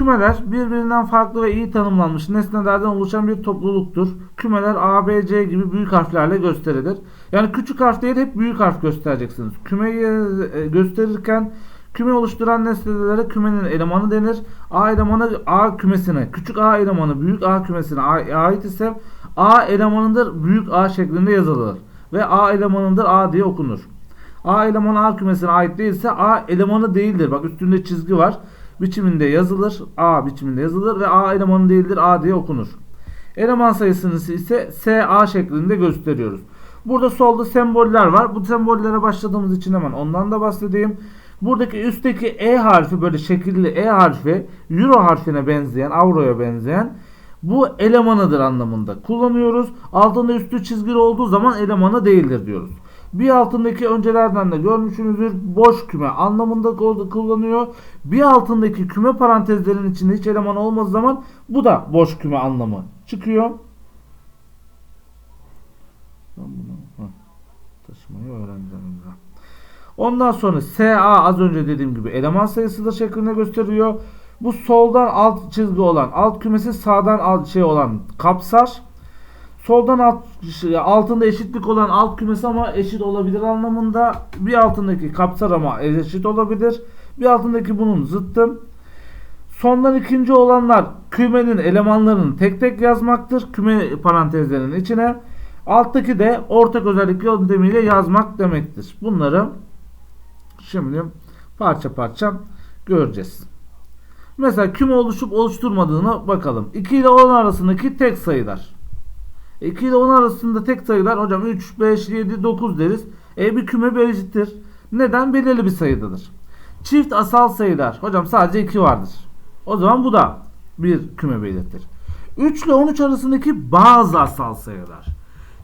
Kümeler birbirinden farklı ve iyi tanımlanmış nesnelerden oluşan bir topluluktur. Kümeler A, B, C gibi büyük harflerle gösterilir. Yani küçük harf değil hep büyük harf göstereceksiniz. Kümeyi e, gösterirken küme oluşturan nesnelere kümenin elemanı denir. A elemanı A kümesine, küçük A elemanı büyük A kümesine ait ise A elemanıdır büyük A şeklinde yazılır. Ve A elemanıdır A diye okunur. A elemanı A kümesine ait değilse A elemanı değildir. Bak üstünde çizgi var biçiminde yazılır. A biçiminde yazılır ve A elemanı değildir. A diye okunur. Eleman sayısını ise SA şeklinde gösteriyoruz. Burada solda semboller var. Bu sembollere başladığımız için hemen ondan da bahsedeyim. Buradaki üstteki E harfi böyle şekilli E harfi Euro harfine benzeyen, Avro'ya benzeyen bu elemanıdır anlamında kullanıyoruz. Altında üstü çizgili olduğu zaman elemanı değildir diyoruz. Bir altındaki öncelerden de görmüşsünüzdür. Boş küme anlamında kullanıyor. Bir altındaki küme parantezlerin içinde hiç eleman olmadığı zaman bu da boş küme anlamı çıkıyor. Ben bunu taşımayı öğreneceğim. Ondan sonra SA az önce dediğim gibi eleman sayısı da şeklinde gösteriyor. Bu soldan alt çizgi olan alt kümesi sağdan alt şey olan kapsar. Soldan alt, altında eşitlik olan alt kümesi ama eşit olabilir anlamında. Bir altındaki kapsar ama eşit olabilir. Bir altındaki bunun zıttı. Sondan ikinci olanlar kümenin elemanlarını tek tek yazmaktır. Küme parantezlerinin içine. Alttaki de ortak özellik yöntemiyle yazmak demektir. Bunları şimdi parça parça göreceğiz. Mesela küme oluşup oluşturmadığını bakalım. 2 ile 10 arasındaki tek sayılar. 2 ile 10 arasında tek sayılar hocam 3, 5, 7, 9 deriz. E bir küme belirtir. Neden? Belirli bir sayıdadır. Çift asal sayılar. Hocam sadece 2 vardır. O zaman bu da bir küme belirtir. 3 ile 13 arasındaki bazı asal sayılar.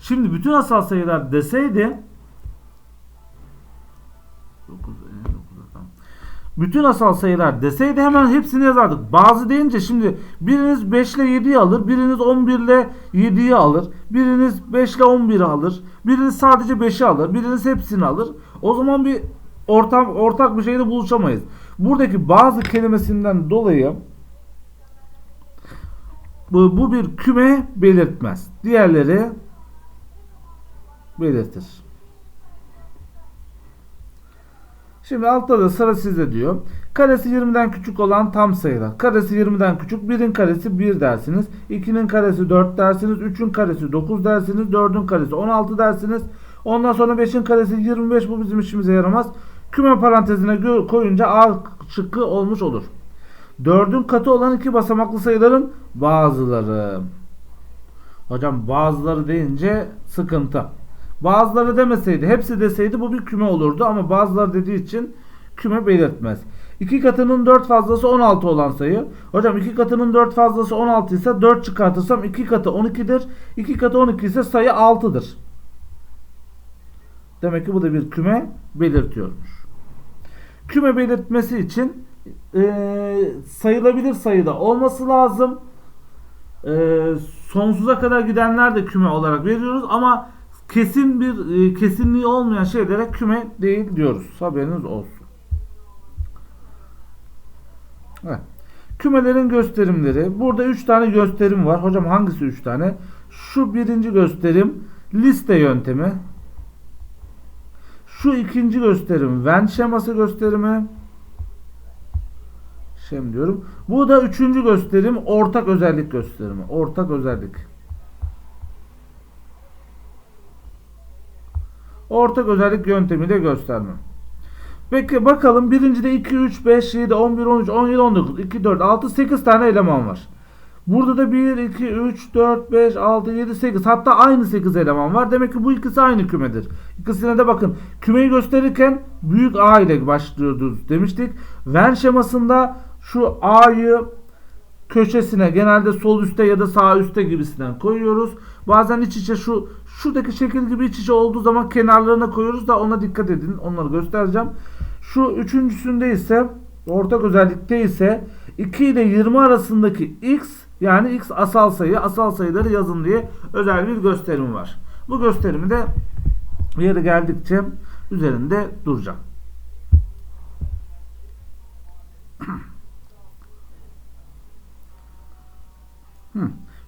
Şimdi bütün asal sayılar deseydi 9, bütün asal sayılar deseydi hemen hepsini yazardık. Bazı deyince şimdi biriniz 5 ile 7'yi alır, biriniz 11 ile 7'yi alır, biriniz 5 ile 11'i alır, biriniz sadece 5'i alır, biriniz hepsini alır. O zaman bir ortak ortak bir şeyde buluşamayız. Buradaki bazı kelimesinden dolayı bu, bu bir küme belirtmez. Diğerleri belirtir. Şimdi altta da sıra sizde diyor. Karesi 20'den küçük olan tam sayılar. Karesi 20'den küçük 1'in karesi 1 dersiniz. 2'nin karesi 4 dersiniz. 3'ün karesi 9 dersiniz. 4'ün karesi 16 dersiniz. Ondan sonra 5'in karesi 25 bu bizim işimize yaramaz. Küme parantezine koyunca A şıkkı olmuş olur. 4'ün katı olan iki basamaklı sayıların bazıları. Hocam bazıları deyince sıkıntı. Bazıları demeseydi, hepsi deseydi bu bir küme olurdu ama bazıları dediği için küme belirtmez. 2 katının 4 fazlası 16 olan sayı. Hocam 2 katının 4 fazlası 16 ise 4 çıkartırsam 2 katı 12'dir. 2 katı 12 ise sayı 6'dır. Demek ki bu da bir küme belirtiyormuş. Küme belirtmesi için e, sayılabilir sayıda olması lazım. E, sonsuza kadar gidenler de küme olarak veriyoruz ama kesin bir e, kesinliği olmayan şeylere küme değil diyoruz. Haberiniz olsun. Evet. Kümelerin gösterimleri. Burada 3 tane gösterim var. Hocam hangisi 3 tane? Şu birinci gösterim liste yöntemi. Şu ikinci gösterim Venn şeması gösterimi. Şem diyorum. Bu da üçüncü gösterim ortak özellik gösterimi. Ortak özellik. Ortak özellik yöntemiyle gösterme. Peki bakalım birincide 2, 3, 5, 7, 11, 13, 17, 19, 2, 4, 6, 8 tane eleman var. Burada da 1, 2, 3, 4, 5, 6, 7, 8 hatta aynı 8 eleman var. Demek ki bu ikisi aynı kümedir. İkisine de bakın kümeyi gösterirken büyük A ile başlıyoruz demiştik. Venn şemasında şu A'yı köşesine genelde sol üstte ya da sağ üstte gibisinden koyuyoruz. Bazen iç içe şu şuradaki şekil gibi iç içe olduğu zaman kenarlarına koyuyoruz da ona dikkat edin. Onları göstereceğim. Şu üçüncüsünde ise ortak özellikte ise 2 ile 20 arasındaki x yani x asal sayı asal sayıları yazın diye özel bir gösterim var. Bu gösterimi de yeri geldikçe üzerinde duracağım.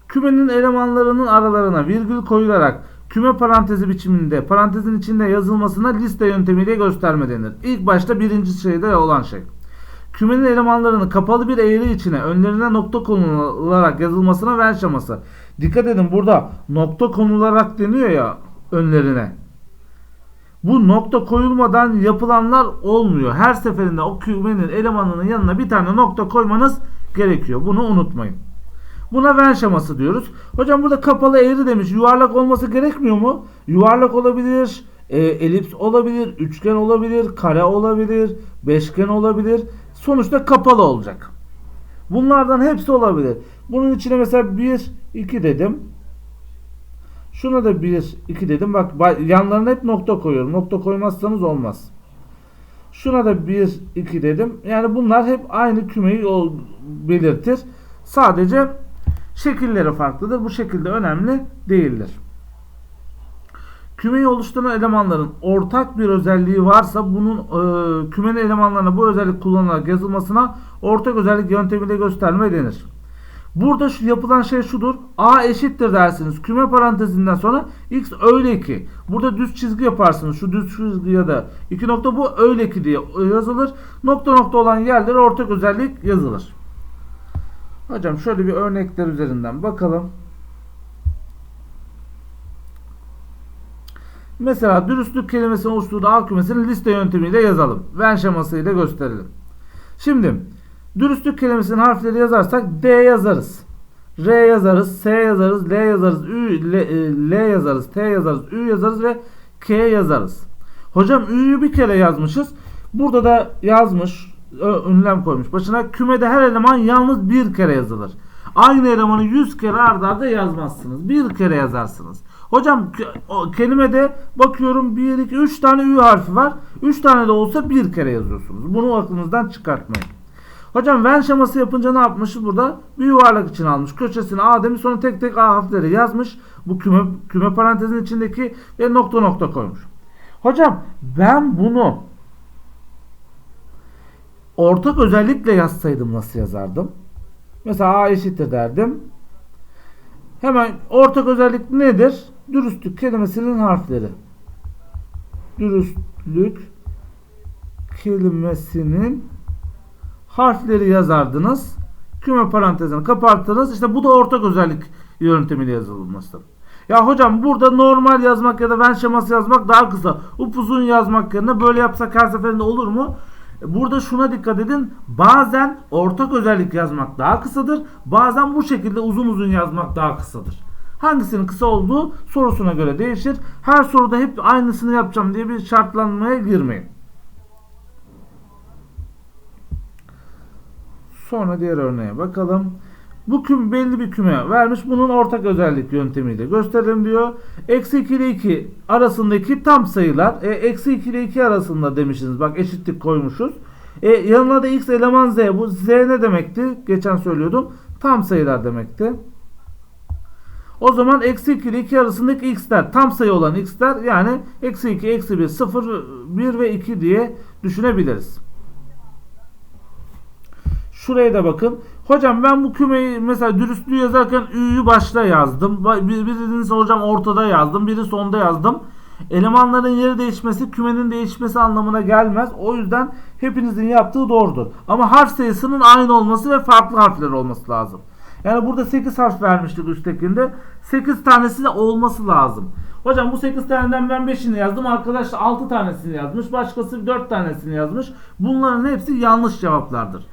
Kümenin elemanlarının aralarına virgül koyularak küme parantezi biçiminde parantezin içinde yazılmasına liste yöntemiyle gösterme denir. İlk başta birinci şeyde olan şey. Kümenin elemanlarını kapalı bir eğri içine önlerine nokta konularak yazılmasına ver şaması. Dikkat edin burada nokta konularak deniyor ya önlerine. Bu nokta koyulmadan yapılanlar olmuyor. Her seferinde o kümenin elemanının yanına bir tane nokta koymanız gerekiyor. Bunu unutmayın. Buna ven şaması diyoruz. Hocam burada kapalı eğri demiş. Yuvarlak olması gerekmiyor mu? Yuvarlak olabilir, e, elips olabilir, üçgen olabilir, kare olabilir, beşgen olabilir. Sonuçta kapalı olacak. Bunlardan hepsi olabilir. Bunun içine mesela 1, 2 dedim. Şuna da 1, 2 dedim. Bak ba- yanlarına hep nokta koyuyorum. Nokta koymazsanız olmaz. Şuna da 1, 2 dedim. Yani bunlar hep aynı kümeyi belirtir. Sadece şekilleri farklıdır. Bu şekilde önemli değildir. Kümeyi oluşturan elemanların ortak bir özelliği varsa bunun e, kümenin elemanlarına bu özellik kullanılarak yazılmasına ortak özellik yöntemiyle gösterme denir. Burada şu yapılan şey şudur. A eşittir dersiniz. Küme parantezinden sonra x öyle ki. Burada düz çizgi yaparsınız. Şu düz çizgi ya da iki nokta bu öyle ki diye yazılır. Nokta nokta olan yerlere ortak özellik yazılır. Hocam şöyle bir örnekler üzerinden bakalım. Mesela dürüstlük kelimesinin oluşturduğu A kümesini liste yöntemiyle yazalım. Venn şemasıyla gösterelim. Şimdi dürüstlük kelimesinin harfleri yazarsak D yazarız. R yazarız, S yazarız, L yazarız, Ü, L, e, L yazarız, T yazarız, Ü yazarız ve K yazarız. Hocam Ü'yü bir kere yazmışız. Burada da yazmış, ö- ünlem koymuş başına. Kümede her eleman yalnız bir kere yazılır. Aynı elemanı 100 kere arda arda yazmazsınız. Bir kere yazarsınız. Hocam o kelimede bakıyorum 1, 2, 3 tane Ü harfi var. 3 tane de olsa bir kere yazıyorsunuz. Bunu aklınızdan çıkartmayın. Hocam Venn şeması yapınca ne yapmış burada? Bir yuvarlak için almış. Köşesine A demiş sonra tek tek A harfleri yazmış. Bu küme, küme parantezin içindeki ve nokta nokta koymuş. Hocam ben bunu ortak özellikle yazsaydım nasıl yazardım? Mesela A eşittir derdim. Hemen ortak özellik nedir? Dürüstlük kelimesinin harfleri. Dürüstlük kelimesinin harfleri yazardınız. Küme parantezini kapattınız. İşte bu da ortak özellik yöntemiyle yazılmasıdır. Ya hocam burada normal yazmak ya da Venn şeması yazmak daha kısa. Upuzun yazmak yerine böyle yapsak her seferinde olur mu? Burada şuna dikkat edin. Bazen ortak özellik yazmak daha kısadır. Bazen bu şekilde uzun uzun yazmak daha kısadır. Hangisinin kısa olduğu sorusuna göre değişir. Her soruda hep aynısını yapacağım diye bir şartlanmaya girmeyin. Sonra diğer örneğe bakalım. Bu küm belli bir küme vermiş. Bunun ortak özellik yöntemiyle gösterelim diyor. Eksi 2 ile 2 arasındaki tam sayılar. E, eksi 2 ile 2 arasında demişsiniz. Bak eşitlik koymuşuz. E, yanına da x eleman z. Bu z ne demekti? Geçen söylüyordum. Tam sayılar demekti. O zaman eksi 2 ile 2 arasındaki x'ler tam sayı olan x'ler yani eksi 2, eksi 1, 0, 1 ve 2 diye düşünebiliriz. Şuraya da bakın. Hocam ben bu kümeyi mesela dürüstlüğü yazarken ü'yü başta yazdım. Bir- Birisi hocam ortada yazdım. Biri sonda yazdım. Elemanların yeri değişmesi kümenin değişmesi anlamına gelmez. O yüzden hepinizin yaptığı doğrudur. Ama harf sayısının aynı olması ve farklı harfler olması lazım. Yani burada 8 harf vermiştik üsttekinde. 8 tanesi de olması lazım. Hocam bu 8 taneden ben 5'ini yazdım. Arkadaş 6 tanesini yazmış. Başkası 4 tanesini yazmış. Bunların hepsi yanlış cevaplardır.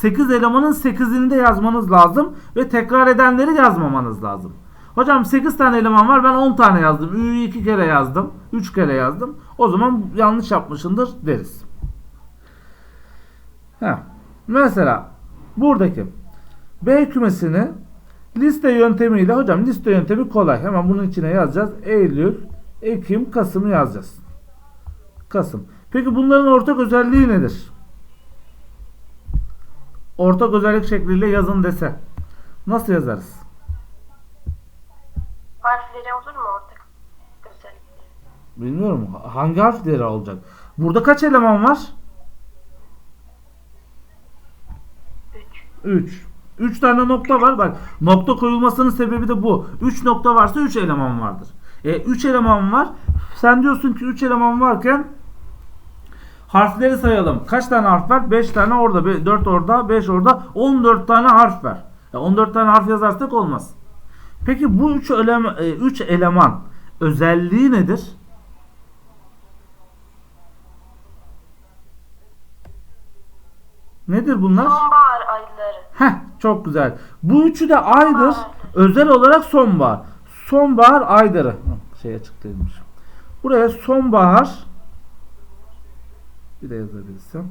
8 elemanın 8'ini de yazmanız lazım ve tekrar edenleri yazmamanız lazım. Hocam 8 tane eleman var ben 10 tane yazdım. Ü'yü 2 kere yazdım. 3 kere yazdım. O zaman yanlış yapmışındır deriz. Heh. Mesela buradaki B kümesini liste yöntemiyle hocam liste yöntemi kolay. Hemen bunun içine yazacağız. Eylül, Ekim, Kasım'ı yazacağız. Kasım. Peki bunların ortak özelliği nedir? Ortak özellik şekliyle yazın dese. Nasıl yazarız? Harfleri olur mu ortak özellikleri? Bilmiyorum. Hangi harfleri olacak? Burada kaç eleman var? 3. 3. 3 tane nokta var. Bak nokta koyulmasının sebebi de bu. 3 nokta varsa 3 eleman vardır. E 3 eleman var. Sen diyorsun ki 3 eleman varken harfleri sayalım. Kaç tane harf var? 5 tane orada, 4 orada, 5 orada. 14 tane harf var. Ya 14 tane harf yazarsak olmaz. Peki bu 3 eleman, 3 eleman özelliği nedir? Nedir bunlar? Sonbahar ayları. Heh, çok güzel. Bu üçü de aydır. Sonbahar. Özel olarak sonbahar. Sonbahar ayları. Şey açık değilmiş. Buraya sonbahar bir de yazabilirsem.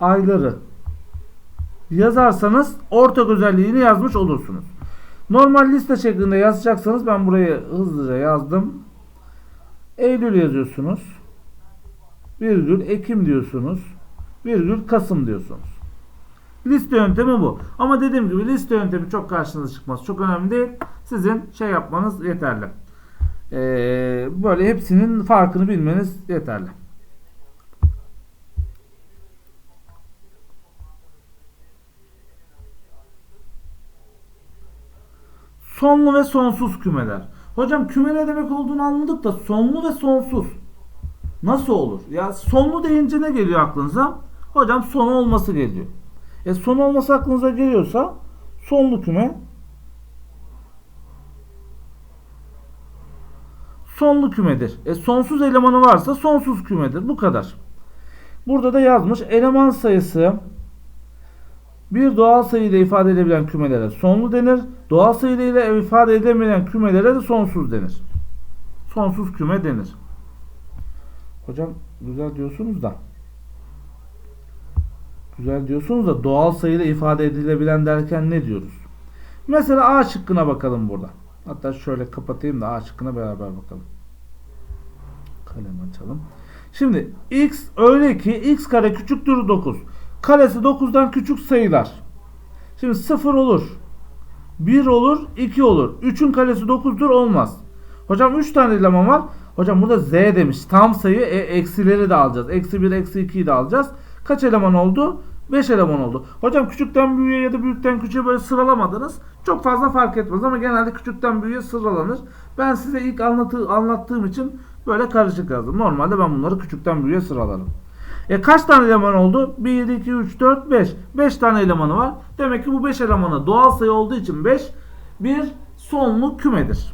Ayları yazarsanız ortak özelliğini yazmış olursunuz. Normal liste şeklinde yazacaksanız ben buraya hızlıca yazdım. Eylül yazıyorsunuz. Virgül Ekim diyorsunuz. Virgül Kasım diyorsunuz. Liste yöntemi bu. Ama dediğim gibi liste yöntemi çok karşınıza çıkmaz. Çok önemli değil. Sizin şey yapmanız yeterli. Ee, böyle hepsinin farkını bilmeniz yeterli. Sonlu ve sonsuz kümeler. Hocam küme ne demek olduğunu anladık da sonlu ve sonsuz. Nasıl olur? Ya sonlu deyince ne geliyor aklınıza? Hocam sonu olması geliyor. E son olması aklınıza geliyorsa sonlu küme sonlu kümedir. E sonsuz elemanı varsa sonsuz kümedir. Bu kadar. Burada da yazmış eleman sayısı bir doğal sayı ile ifade edilebilen kümelere sonlu denir. Doğal sayı ile ifade edilemeyen kümelere de sonsuz denir. Sonsuz küme denir. Hocam güzel diyorsunuz da. Güzel diyorsunuz da doğal sayıyla ifade edilebilen derken ne diyoruz? Mesela A şıkkına bakalım burada. Hatta şöyle kapatayım da A beraber bakalım. Kalem açalım. Şimdi x öyle ki x kare küçüktür 9. Karesi 9'dan küçük sayılar. Şimdi 0 olur. 1 olur, 2 olur. 3'ün karesi 9'dur olmaz. Hocam 3 tane eleman var. Hocam burada z demiş. Tam sayı e, eksileri de alacağız. Eksi 1, eksi 2'yi de alacağız. Kaç eleman oldu? 5 eleman oldu. Hocam küçükten büyüğe ya da büyükten küçüğe böyle sıralamadınız. Çok fazla fark etmez ama genelde küçükten büyüğe sıralanır. Ben size ilk anlatı, anlattığım için böyle karışık yazdım. Normalde ben bunları küçükten büyüğe sıralarım. E kaç tane eleman oldu? 1, 2, 3, 4, 5. 5 tane elemanı var. Demek ki bu 5 elemanı doğal sayı olduğu için 5 bir sonlu kümedir.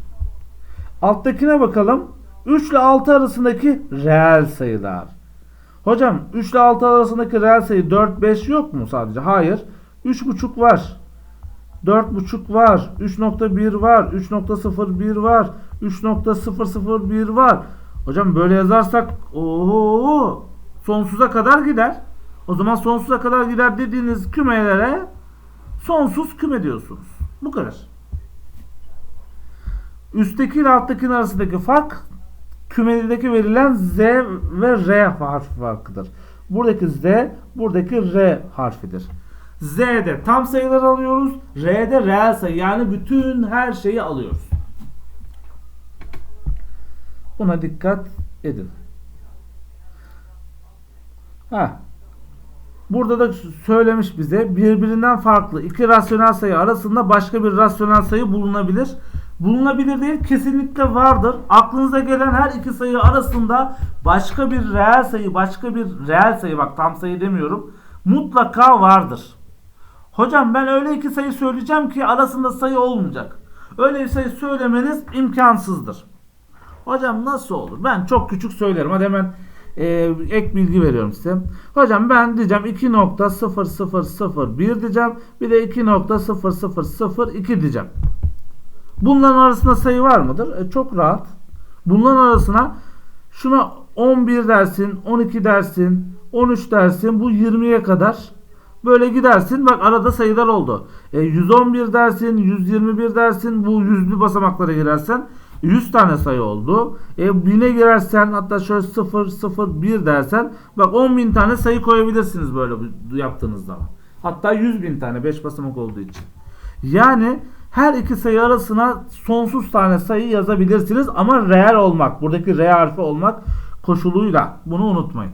Alttakine bakalım. 3 ile 6 arasındaki reel sayılar. Hocam 3 ile 6 arasındaki reel sayı 4, 5 yok mu sadece? Hayır. 3,5 var. 4,5 var. 3.1 var. 3.01 var. 3.001 var. Hocam böyle yazarsak ooo sonsuza kadar gider. O zaman sonsuza kadar gider dediğiniz kümelere sonsuz küme diyorsunuz. Bu kadar. Üstteki ile alttakinin arasındaki fark kümedeki verilen Z ve R harfi farkıdır. Buradaki Z, buradaki R harfidir. Z'de tam sayılar alıyoruz. R'de reel sayı yani bütün her şeyi alıyoruz. Buna dikkat edin. Ha. Burada da söylemiş bize birbirinden farklı iki rasyonel sayı arasında başka bir rasyonel sayı bulunabilir. Bulunabilir değil kesinlikle vardır. Aklınıza gelen her iki sayı arasında başka bir reel sayı, başka bir reel sayı bak tam sayı demiyorum. Mutlaka vardır. Hocam ben öyle iki sayı söyleyeceğim ki arasında sayı olmayacak. Öyle bir sayı söylemeniz imkansızdır. Hocam nasıl olur? Ben çok küçük söylerim. Hadi hemen e, ek bilgi veriyorum size. Hocam ben diyeceğim 2.0001 diyeceğim. Bir de 2.0002 diyeceğim. Bunların arasında sayı var mıdır? E, çok rahat. Bunların arasına şuna 11 dersin, 12 dersin, 13 dersin. Bu 20'ye kadar böyle gidersin. Bak arada sayılar oldu. E, 111 dersin, 121 dersin. Bu yüzlü basamaklara girersen 100 tane sayı oldu. E, 1000'e girersen hatta şöyle 0, 0, 1 dersen bak 10.000 tane sayı koyabilirsiniz böyle yaptığınız zaman. Hatta 100 bin tane 5 basamak olduğu için. Yani her iki sayı arasına sonsuz tane sayı yazabilirsiniz ama reel olmak, buradaki R harfi olmak koşuluyla bunu unutmayın.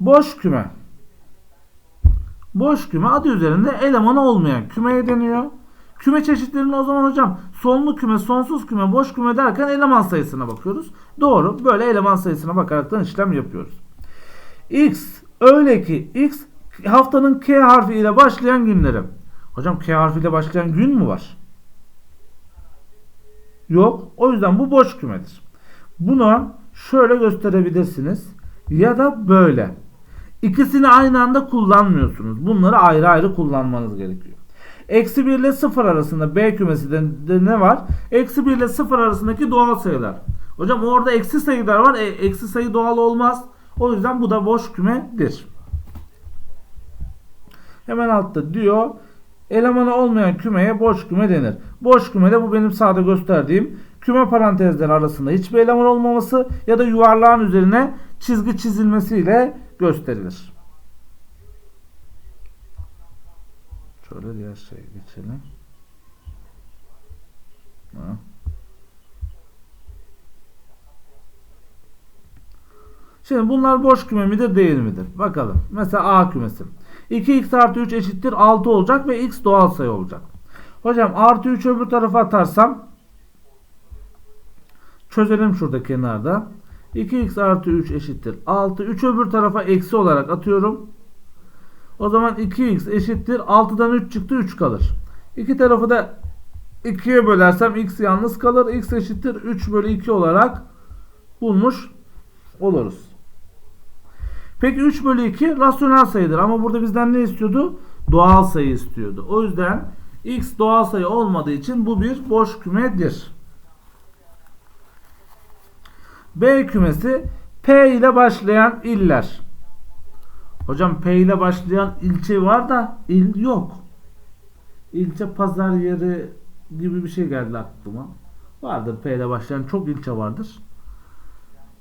Boş küme. Boş küme adı üzerinde elemanı olmayan kümeye deniyor. Küme çeşitlerine o zaman hocam sonlu küme, sonsuz küme, boş küme derken eleman sayısına bakıyoruz. Doğru. Böyle eleman sayısına bakaraktan işlem yapıyoruz. X öyle ki X haftanın K harfi ile başlayan günleri. Hocam K harfi ile başlayan gün mü var? Yok. O yüzden bu boş kümedir. Bunu şöyle gösterebilirsiniz. Ya da böyle. İkisini aynı anda kullanmıyorsunuz. Bunları ayrı ayrı kullanmanız gerekiyor. Eksi 1 ile 0 arasında B kümesi de, de ne var? Eksi 1 ile 0 arasındaki doğal sayılar. Hocam orada eksi sayılar var. E, eksi sayı doğal olmaz. O yüzden bu da boş kümedir. Hemen altta diyor. Elemanı olmayan kümeye boş küme denir. Boş kümede bu benim sağda gösterdiğim küme parantezleri arasında hiçbir eleman olmaması ya da yuvarlağın üzerine çizgi çizilmesiyle gösterilir. Şöyle diğer şeye geçelim. Ha. Şimdi bunlar boş küme midir değil midir? Bakalım. Mesela A kümesi. 2x artı 3 eşittir 6 olacak ve x doğal sayı olacak. Hocam artı 3 öbür tarafa atarsam çözelim şurada kenarda. 2x artı 3 eşittir 6. 3 öbür tarafa eksi olarak atıyorum. O zaman 2x eşittir 6'dan 3 çıktı 3 kalır. İki tarafı da 2'ye bölersem x yalnız kalır. x eşittir 3 bölü 2 olarak bulmuş oluruz. Peki 3 bölü 2 rasyonel sayıdır ama burada bizden ne istiyordu? Doğal sayı istiyordu. O yüzden x doğal sayı olmadığı için bu bir boş kümedir. B kümesi P ile başlayan iller. Hocam P ile başlayan ilçe var da il yok. İlçe pazar yeri gibi bir şey geldi aklıma. Vardır P ile başlayan çok ilçe vardır.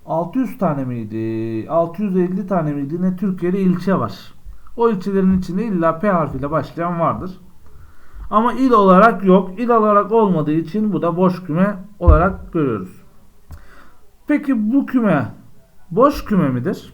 600 tane miydi? 650 tane miydi? Ne Türkiye'de ilçe var. O ilçelerin içinde illa P harfiyle başlayan vardır. Ama il olarak yok. İl olarak olmadığı için bu da boş küme olarak görüyoruz. Peki bu küme boş küme midir?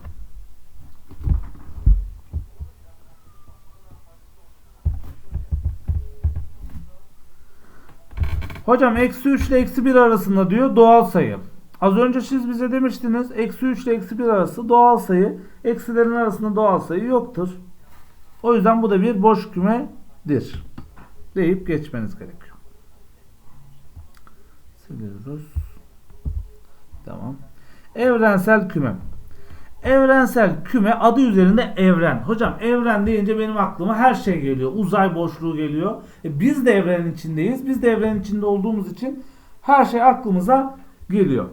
Hocam eksi 3 ile eksi 1 arasında diyor doğal sayı. Az önce siz bize demiştiniz eksi 3 ile eksi 1 arası doğal sayı. Eksilerin arasında doğal sayı yoktur. O yüzden bu da bir boş kümedir. Deyip geçmeniz gerekiyor. Siliyoruz. Tamam. Evrensel küme. Evrensel küme adı üzerinde evren. Hocam evren deyince benim aklıma her şey geliyor. Uzay boşluğu geliyor. E biz de evrenin içindeyiz. Biz de evrenin içinde olduğumuz için her şey aklımıza geliyor.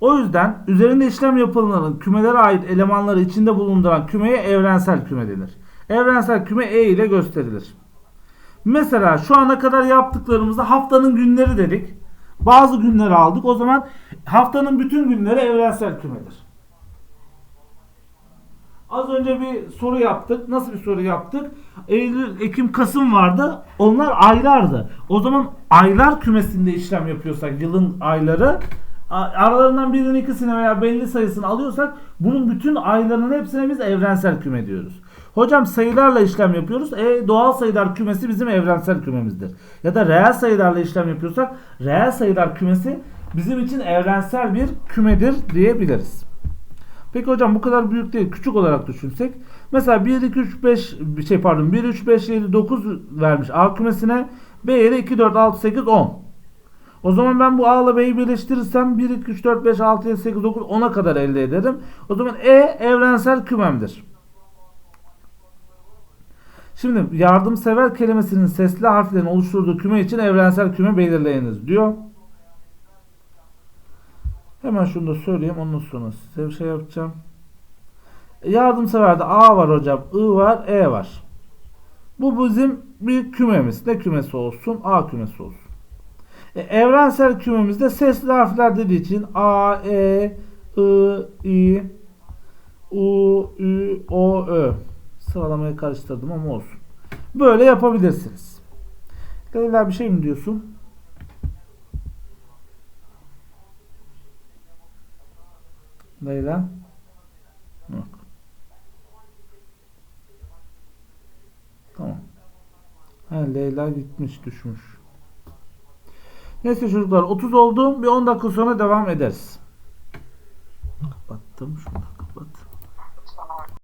O yüzden üzerinde işlem yapılanların kümelere ait elemanları içinde bulunduran kümeye evrensel küme denir. Evrensel küme E ile gösterilir. Mesela şu ana kadar yaptıklarımızda haftanın günleri dedik. Bazı günleri aldık. O zaman haftanın bütün günleri evrensel kümedir. Az önce bir soru yaptık. Nasıl bir soru yaptık? Eylül, Ekim, Kasım vardı. Onlar aylardı. O zaman aylar kümesinde işlem yapıyorsak yılın ayları aralarından birinin ikisini veya belli sayısını alıyorsak bunun bütün aylarının hepsine biz evrensel küme diyoruz. Hocam sayılarla işlem yapıyoruz. E doğal sayılar kümesi bizim evrensel kümemizdir. Ya da reel sayılarla işlem yapıyorsak reel sayılar kümesi bizim için evrensel bir kümedir diyebiliriz. Peki hocam bu kadar büyük değil. Küçük olarak düşünsek. Mesela 1, 2, 3, 5 bir şey pardon 1, 3, 5, 7, 9 vermiş A kümesine. B'ye de 2, 4, 6, 8, 10. O zaman ben bu A ile B'yi birleştirirsem 1, 2, 3, 4, 5, 6, 7, 8, 9, 10'a kadar elde ederim. O zaman E evrensel kümemdir. Şimdi yardımsever kelimesinin sesli harflerin oluşturduğu küme için evrensel küme belirleyiniz diyor. Hemen şunu da söyleyeyim ondan sonra size bir şey yapacağım. Yardımseverde A var hocam, I var, E var. Bu bizim bir kümemiz. Ne kümesi olsun? A kümesi olsun. E, evrensel kümemizde sesli harfler dediği için A, E, I, I, U, Ü, O, Ö. Sıralamayı karıştırdım ama olsun. Böyle yapabilirsiniz. Galila bir şey mi diyorsun? Leyla. Yok. Tamam. Ha, Leyla gitmiş düşmüş. Neyse çocuklar 30 oldu. Bir 10 dakika sonra devam ederiz. Kapattım şunu.